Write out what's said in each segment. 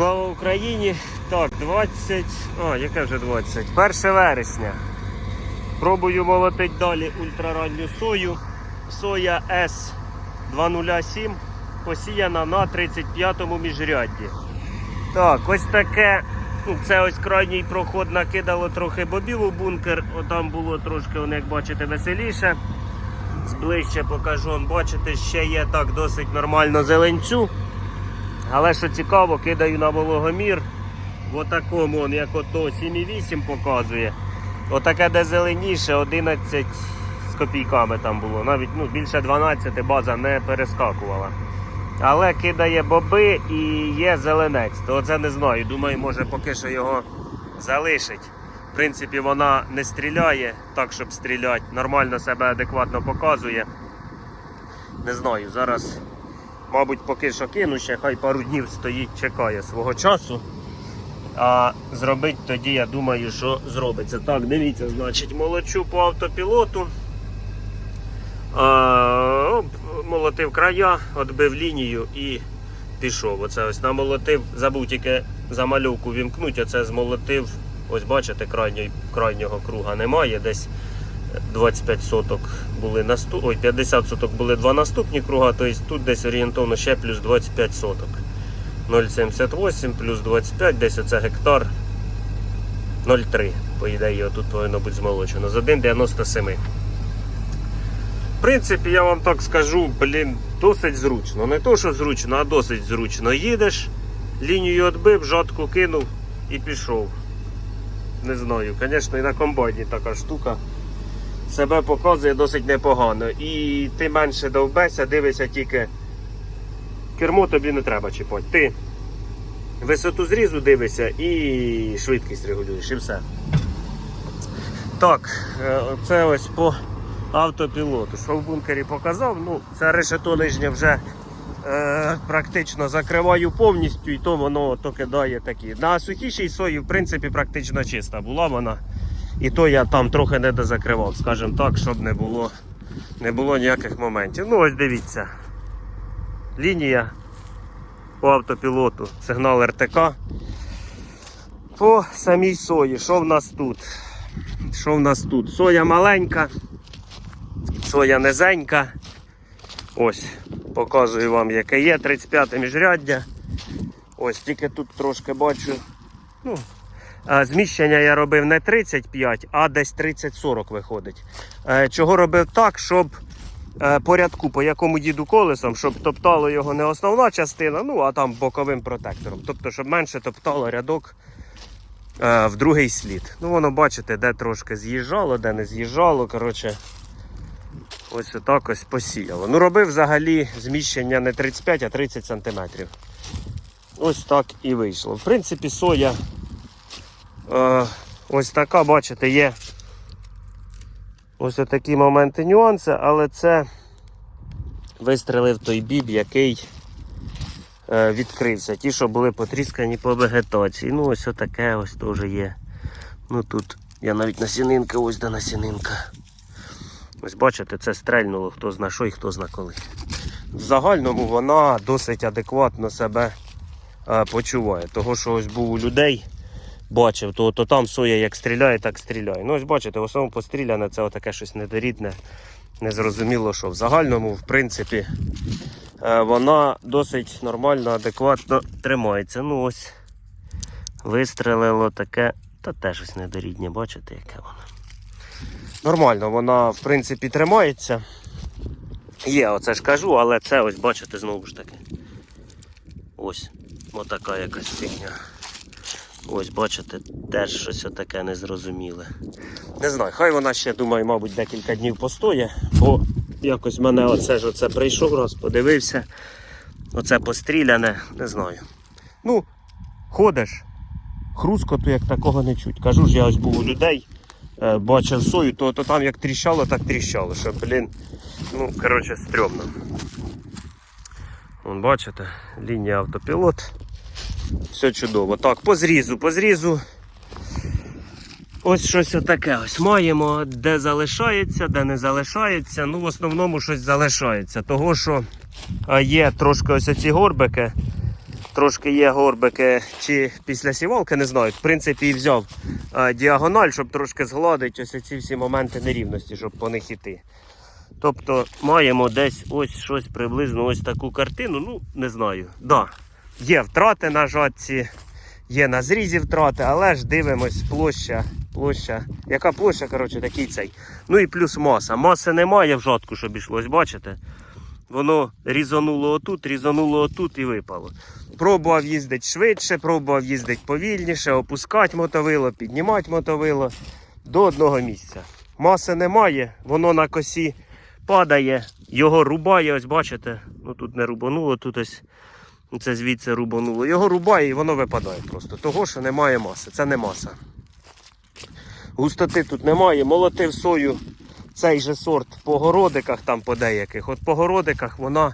Слава Україні! Так, 20. А, яке вже 20? 1 вересня. Пробую молотить далі ультраранню сою. Соя С207 посіяна на 35-му міжрядді. Так, ось таке. ну, Це ось крайній проход накидало трохи бобів у бункер. Отам було трошки, як бачите, веселіше. Зближче покажу, бачите, ще є так досить нормально зеленцю. Але що цікаво, кидаю на вологомір. В отакому, он, як ото 7,8 показує. Отаке, де зеленіше, 11 з копійками там було. Навіть ну, більше 12 база не перескакувала. Але кидає боби і є зеленець. То це не знаю. Думаю, може поки що його залишить. В принципі, вона не стріляє так, щоб стріляти. Нормально себе адекватно показує. Не знаю, зараз, мабуть, поки що кину ще, хай пару днів стоїть, чекає свого часу. А зробити тоді, я думаю, що зробиться. Так, дивіться, значить, молочу по автопілоту. А, молотив края, відбив лінію і пішов. Оце ось намолотив, забув тільки замальовку вімкнуть, оце змолотив. Ось бачите, крайньої, крайнього круга немає. Десь 25 соток були наступ... Ой, 50 соток були два наступні круга, тобто тут десь орієнтовно ще плюс 25 соток. 0,78 плюс 25, десь оце гектар 0,3. По ідеї, тут повинно бути змолочено. З 1,97. В принципі, я вам так скажу, блін, досить зручно. Не то, що зручно, а досить зручно. Їдеш, лінію відбив, жатку кинув і пішов. Не знаю, звісно, і на комбайні така штука. Себе показує досить непогано. І ти менше довбеся, дивишся тільки. Кермо тобі не треба чіпати. Ти висоту зрізу дивишся і швидкість регулюєш, і все. Так, е, це ось по автопілоту. Що в бункері показав, ну, це решето нижнє вже е, практично закриваю повністю, і то воно то кидає такі. На сухішій сої, в принципі, практично чиста була вона. І то я там трохи не дозакривав, скажімо так, щоб не було, не було ніяких моментів. Ну ось дивіться. Лінія по автопілоту, сигнал РТК. По самій сої, що в нас тут? Що в нас тут? Соя маленька, соя низенька. Ось, показую вам, яке є. 35 міжряддя. Ось тільки тут трошки бачу. Ну, Зміщення я робив не 35, а десь 30-40 виходить. Е, Чого робив так, щоб е, по якому їду колесом, щоб топтало його не основна частина, ну а там боковим протектором. Тобто, щоб менше топтало рядок е, в другий слід. Ну, воно бачите, де трошки з'їжджало, де не з'їжджало. Коротше, ось отак ось посіяло. Ну, робив взагалі зміщення не 35, а 30 см. Ось так і вийшло. В принципі, соя. Е, ось така, бачите, є ось такі моменти нюанси, але це вистрелив той біб, який е, відкрився. Ті, що були потріскані по вегетації. Ну, ось таке ось теж є. Ну тут я навіть насінинка, ось де насінинка. Ось бачите, це стрельнуло, хто зна що і хто зна коли. В загальному вона досить адекватно себе е, почуває. Того, що ось був у людей бачив, то, то там соя як стріляє, так стріляє. Ну ось бачите, в основному постріляне це отаке щось недорідне, незрозуміло що. В загальному, в принципі, е, вона досить нормально, адекватно тримається. Ну ось вистрелило таке, та теж щось недорідне, бачите, яке воно. Нормально, вона в принципі тримається. Є, оце ж кажу, але це ось бачите знову ж таки. Ось, отака якась фігня. Ось, бачите, теж щось таке незрозуміле. Не знаю, хай вона ще, думаю, мабуть, декілька днів постоє, бо якось мене оце ж оце прийшов раз, подивився. Оце постріляне, не знаю. Ну, ходиш, хрускоту як такого не чуть. Кажу ж, я ось був у людей, е, бачив сою, то, то там як тріщало, так тріщало. Що, блін, ну, коротше, стрьомно. Вон, бачите, лінія автопілот. Все чудово. Так, по зрізу, по зрізу. Ось щось отаке ось маємо, де залишається, де не залишається. Ну, в основному щось залишається. Того, що є трошки ось ці горбики. Трошки є горбики чи після сівалки, не знаю. В принципі, і взяв діагональ, щоб трошки згладити ось ці всі моменти нерівності, щоб по них іти. Тобто маємо десь ось щось приблизно ось таку картину. Ну, не знаю. Да, є втрати на жатці, є на зрізі втрати, але ж дивимось площа. Площа. Яка площа, коротше, такий цей. Ну і плюс маса. Маси немає в жатку, щоб ішлось, бачите? Воно різануло отут, різануло отут і випало. Пробував їздити швидше, пробував їздити повільніше, опускати мотовило, піднімати мотовило до одного місця. Маси немає, воно на косі падає, його рубає, ось бачите, ну тут не рубануло, тут ось це звідси рубануло. Його рубає і воно випадає просто. Того, що немає маси. Це не маса. Густоти тут немає. Молотив сою цей же сорт по городиках, там по деяких. От по городиках вона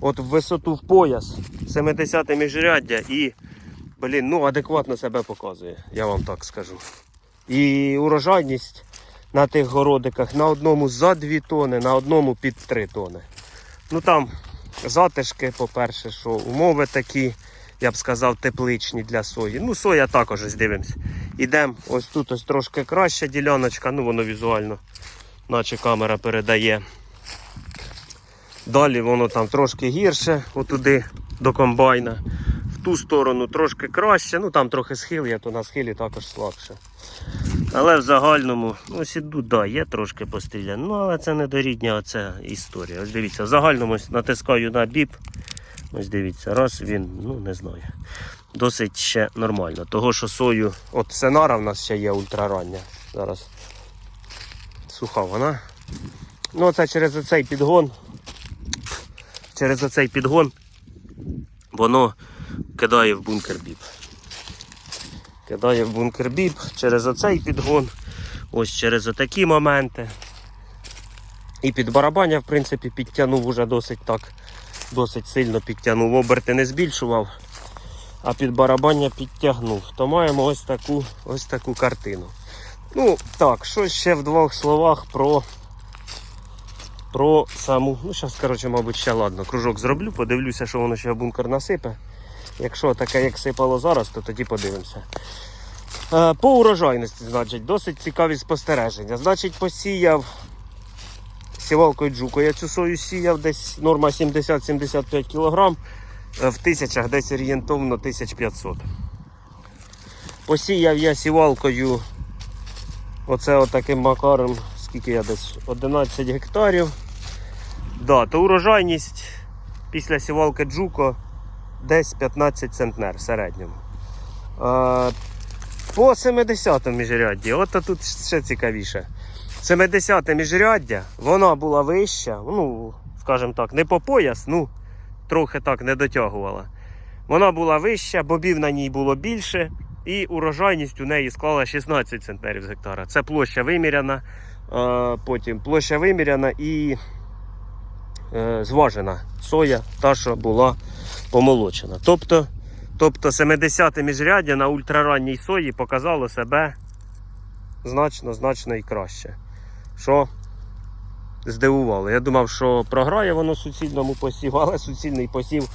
от в висоту в пояс, 70 міжряддя і, блін, ну адекватно себе показує, я вам так скажу. І урожайність на тих городиках на одному за 2 тони, на одному під 3 тони. Ну там затишки, по-перше, що умови такі, я б сказав, тепличні для сої. Ну, соя також ось дивимось. Ідемо, ось тут ось трошки краща діляночка, ну воно візуально, наче камера передає. Далі воно там трошки гірше, отуди до комбайна. В ту сторону трошки краще, ну там трохи схил є, то на схилі також слабше. Але в загальному, ну, ось іду, да, є трошки постріляно, ну але це не дорідня оця історія. Ось дивіться, в загальному натискаю на біп. Ось дивіться, раз він, ну не знаю. Досить ще нормально. Того, що сою, от сенара в нас ще є ультрарання. Зараз суха вона. Ну, це через оцей підгон. Через оцей підгон воно кидає в бункер біп. Кидає в бункер біп через оцей підгон, ось через отакі моменти. І під барабаня, в принципі, підтягнув уже досить так, досить сильно підтягнув. Оберти не збільшував, а під барабання підтягнув. То маємо ось таку, ось таку картину. Ну, так, що ще в двох словах про, про саму. Ну, зараз, коротше, мабуть, ще ладно. Кружок зроблю, подивлюся, що воно ще в бункер насипе. Якщо таке, як сипало зараз, то тоді подивимося. Е, По урожайності, значить, досить цікаві спостереження. Значить, посіяв сівалкою джуко. Я цю сою сіяв, десь норма 70-75 кг. В тисячах десь орієнтовно 1500. Посіяв я сівалкою оце отаким макаром, скільки я десь 11 гектарів. Да, то урожайність після сівалки джуко десь 15 центнер в середньому. Е, по 70 міжрядді, от тут ще цікавіше. 70 міжряддя, вона була вища, ну, скажімо так, не по пояс, ну, трохи так не дотягувала. Вона була вища, бобів на ній було більше, і урожайність у неї склала 16 центнерів з гектара. Це площа виміряна, е, потім площа виміряна і е, зважена соя, та, що була помолочена. Тобто, тобто 70 міжряддя на ультраранній сої показало себе значно, значно і краще. Що здивувало. Я думав, що програє воно суцільному посіву, але суцільний посів,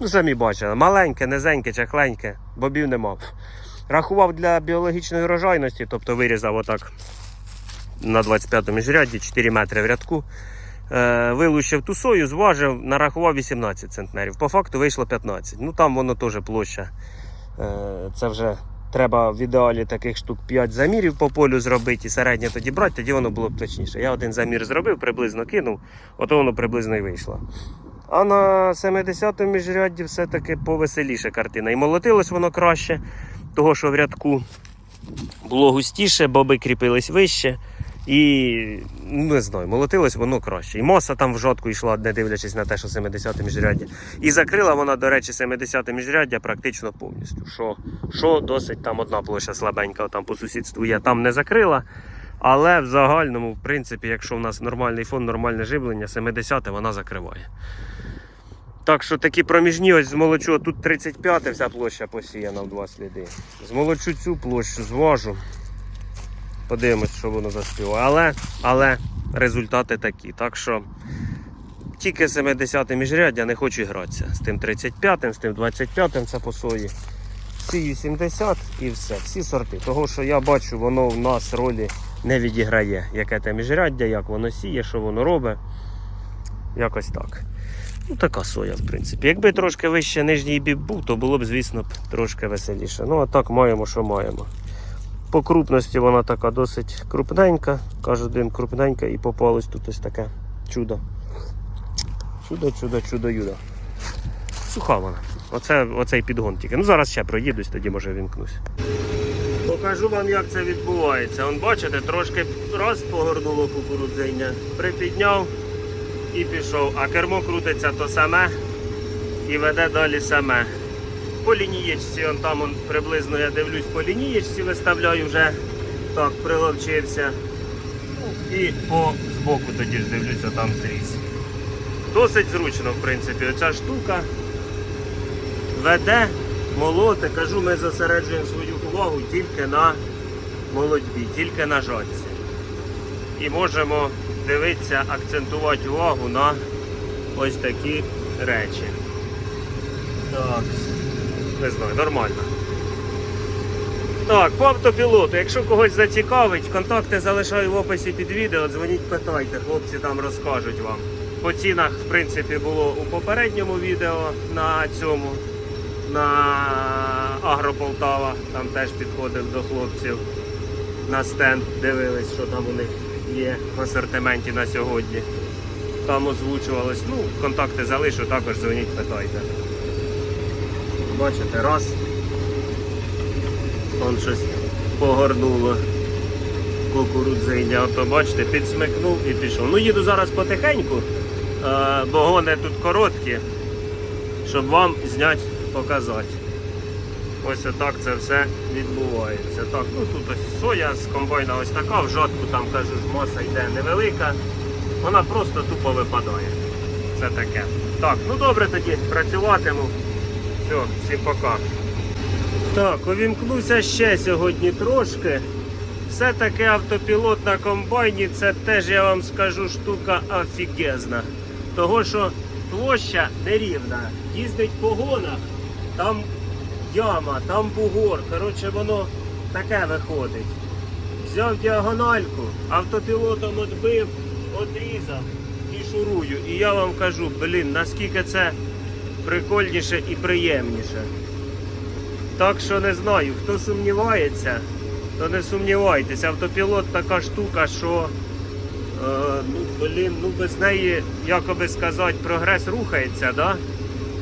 ну самі бачили, маленьке, низеньке, чахленьке, бобів не мав. Рахував для біологічної урожайності, тобто вирізав отак на 25-му міжрядді 4 метри в рядку. Е, вилущив ту сою, зважив, нарахував 18 центнерів. По факту вийшло 15. Ну там воно теж площа. Е, це вже треба в ідеалі таких штук 5 замірів по полю зробити і середнє тоді брати, тоді воно було б точніше. Я один замір зробив, приблизно кинув, ото воно приблизно і вийшло. А на 70-му міжрядді все-таки повеселіше картина. І молотилось воно краще, того що в рядку було густіше, боби кріпились вище. І ну, не знаю, молотилось воно краще. І моса там в жодку йшла, не дивлячись на те, що 70 міжряддя. І закрила вона, до речі, 70 міжряддя практично повністю. Що, що досить там одна площа слабенька, там по сусідству є, там не закрила. Але в загальному, в принципі, якщо в нас нормальний фон, нормальне живлення, 70 вона закриває. Так що такі проміжні, ось змолочу, тут 35 вся площа посіяна в два сліди. Змолочу цю площу, зважу. Подивимось, що воно заспіває. Але, але результати такі. Так що тільки 70 міжряддя не хочу гратися. З тим 35-м, з тим 25-м це по сої. Всі 70 і все, всі сорти. Того, що я бачу, воно в нас ролі не відіграє. Яке те міжряддя, як воно сіє, що воно робить. Якось так. Ну, така соя, в принципі. Якби трошки вище нижній бік був, то було б, звісно, б трошки веселіше. Ну, а так маємо, що маємо. По крупності вона така досить крупненька. Каже один крупненька і попалось тут ось таке чудо. Чудо, чудо, чудо, юдо. Суха вона. Оце, оцей підгон тільки. Ну зараз ще проїдусь, тоді може вімкнусь. Покажу вам, як це відбувається. Он бачите, трошки раз погорнуло кукурудзиння, припідняв і пішов. А кермо крутиться то саме і веде далі саме. По лінієчці, он там он, приблизно я дивлюсь, по лінієчці виставляю вже так, приловчився. І по збоку тоді ж дивлюся, там зріз. Досить зручно, в принципі, оця штука веде, молоти. Кажу, ми зосереджуємо свою увагу тільки на молодьбі, тільки на жатці. І можемо дивитися, акцентувати увагу на ось такі речі. Так, не знаю, нормально. Так, по автопілоту, якщо когось зацікавить, контакти залишаю в описі під відео, дзвоніть, питайте, хлопці там розкажуть вам. По цінах, в принципі, було у попередньому відео на цьому, на Агрополтава, там теж підходив до хлопців на стенд, дивились, що там у них є в асортименті на сьогодні. Там озвучувалось. Ну, контакти залишу, також дзвоніть, питайте. Бачите, раз. Он щось погорнуло кукурудзиня. Ото бачите, підсмикнув і пішов. Ну їду зараз потихеньку, е, бо гони тут короткі, щоб вам зняти, показати. Ось отак це все відбувається. Так, ну тут ось соя з комбайна ось така, в жатку там кажу, маса йде невелика. Вона просто тупо випадає. Це таке. Так, ну добре тоді, працюватиму. Все, всім пока. Так, увімкнуся ще сьогодні трошки. Все-таки автопілот на комбайні це теж я вам скажу штука офігезна. Того що площа нерівна. Їздить по гонах, там яма, там бугор. Коротше, воно таке виходить. Взяв діагональку, автопілотом відбив, одрізав і шурую. І я вам кажу, блін, наскільки це прикольніше і приємніше. Так що не знаю, хто сумнівається, то не сумнівайтесь. Автопілот така штука, що е, ну, блін, ну без неї, як би сказати, прогрес рухається, да?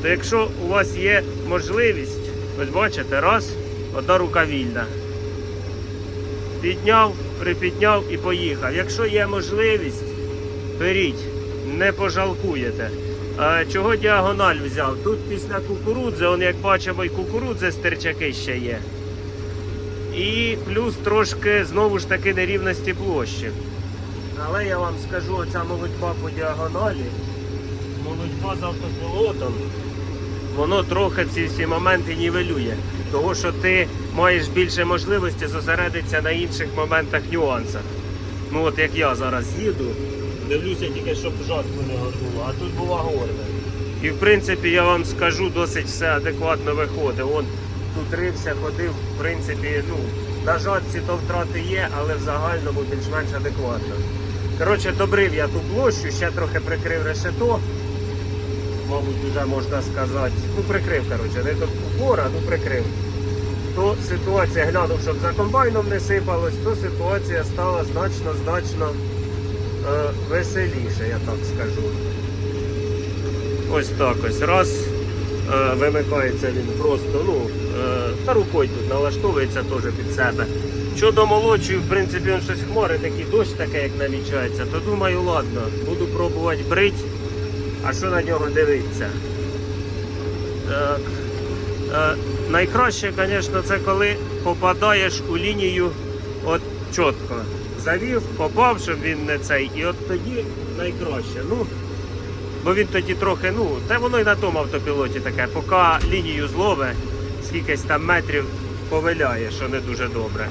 то якщо у вас є можливість, ось бачите, раз, одна рука вільна. Підняв, припідняв і поїхав. Якщо є можливість, беріть, не пожалкуєте. Чого діагональ взяв? Тут після кукурудзи, он, як бачимо, і кукурудзи стерчаки ще є. І плюс трошки знову ж таки нерівності площі. Але я вам скажу, оця молодьба по діагоналі, молодьба з автопілотом, воно трохи ці всі моменти нівелює. Того, що ти маєш більше можливості зосередитися на інших моментах, нюансах. Ну от як я зараз їду, дивлюся тільки, щоб жатку не горнуло, а тут була горна. І в принципі я вам скажу, досить все адекватно виходить. Он тут рився, ходив, в принципі, ну, на жатці то втрати є, але в загальному більш-менш адекватно. Коротше, добрив я ту площу, ще трохи прикрив решето. Мабуть, вже можна сказати. Ну, прикрив, коротше, не до упора, ну прикрив. То ситуація, глянув, щоб за комбайном не сипалось, то ситуація стала значно-значно веселіше, я так скажу. Ось так ось. Раз е, вимикається він просто, ну, е, та рукою тут налаштовується теж під себе. Щодо молодшої, в принципі, він щось хмари, такий дощ таке, як намічається, то думаю, ладно, буду пробувати брить, а що на нього дивитися. Так. Е, найкраще, звісно, це коли попадаєш у лінію от чітко. Завів, попав, щоб він не цей. І от тоді найкраще. Ну, бо він тоді трохи, ну, та воно і на тому автопілоті таке, поки лінію злове, скількись там метрів повиляє, що не дуже добре.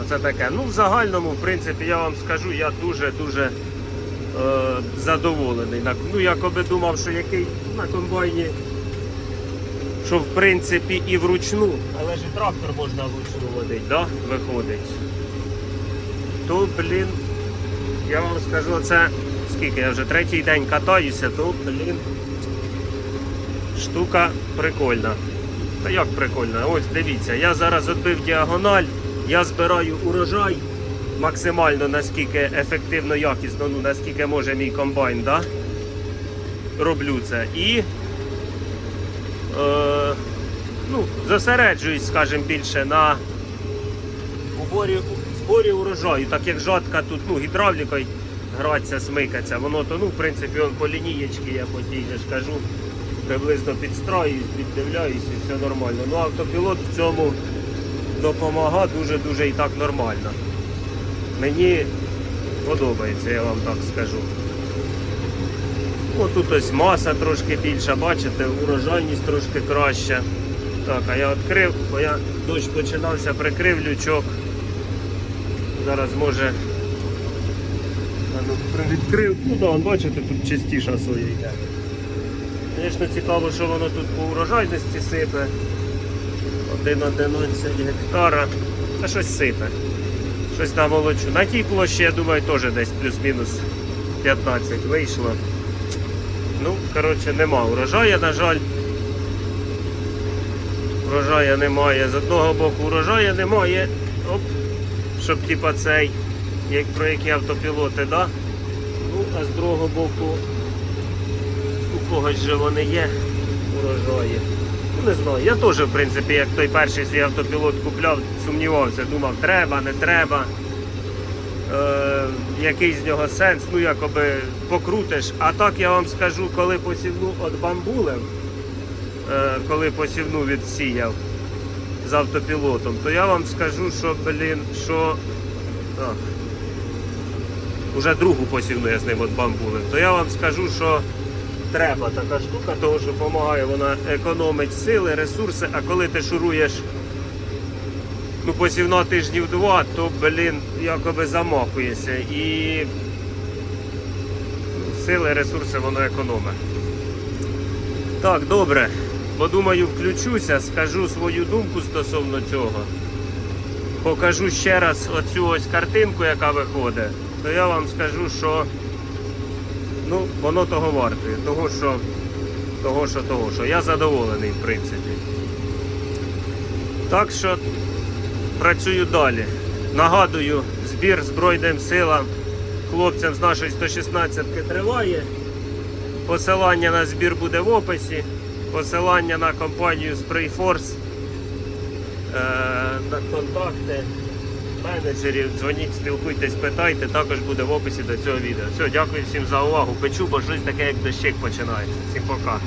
Оце таке. Ну, в загальному, в принципі, я вам скажу, я дуже-дуже е, задоволений. Ну, якоби думав, що який на комбайні, що в принципі і вручну, але ж і трактор можна вручну водити, да? виходить. То, блін, я вам скажу, це скільки я вже третій день катаюся, то, блін, штука прикольна. Та як прикольна? Ось дивіться, я зараз відбив діагональ, я збираю урожай максимально наскільки ефективно, якісно, ну наскільки може мій комбайн, да? роблю це. І е, ну, зосереджуюсь, скажімо, більше на уборі, зборі урожаю, так як жатка тут ну, гідравлікою гратися, смикаться, воно то, ну, в принципі, он по лінієчки я по тій ж кажу, приблизно підстраюсь, піддивляюсь і все нормально. Ну, автопілот в цьому допомагає дуже-дуже і так нормально. Мені подобається, я вам так скажу. О, тут ось маса трошки більша, бачите, урожайність трошки краща. Так, а я відкрив, бо я дощ починався, прикрив лючок. Зараз може. Ну, відкрив. Ну да, бачите, тут частіша соя йде. Звісно, цікаво, що воно тут по урожайності сипе. 1,11 гектара. Та щось сипе. Щось намолочу. На тій площі, я думаю, теж десь плюс-мінус 15 вийшло. Ну, коротше, нема урожаю, на жаль. Урожая немає. З одного боку урожая немає. Оп. Щоб типа цей, як про які автопілоти, да? Ну, а з другого боку, у когось же вони є урожаї. Ну, не знаю. Я теж, в принципі, як той перший свій автопілот купляв, сумнівався, думав, треба, не треба. Е, який з нього сенс, ну якоби покрутиш. А так я вам скажу, коли посівну від бамбулем, е, коли посівну відсіяв з автопілотом, то я вам скажу, що, блін, що. Так. Уже другу посівну я з ним від бамбулем, то я вам скажу, що треба така штука, тому що допомагає, вона економить сили, ресурси, а коли ти шуруєш ну, посівно тижнів два, то, блін, якоби замахуєшся. І сили, ресурси воно економить. Так, добре. Подумаю, включуся, скажу свою думку стосовно цього. Покажу ще раз оцю ось картинку, яка виходить, то я вам скажу, що ну, воно того вартує. Того, що, того, що, того, що. Я задоволений, в принципі. Так що працюю далі. Нагадую, збір Збройним силам хлопцям з нашої 116-ки триває. Посилання на збір буде в описі. Посилання на компанію Sprayforce, е, на контакти менеджерів. Дзвоніть, спілкуйтесь, питайте, також буде в описі до цього відео. Все, дякую всім за увагу. Печу, бо щось таке, як дощик починається. Всім пока.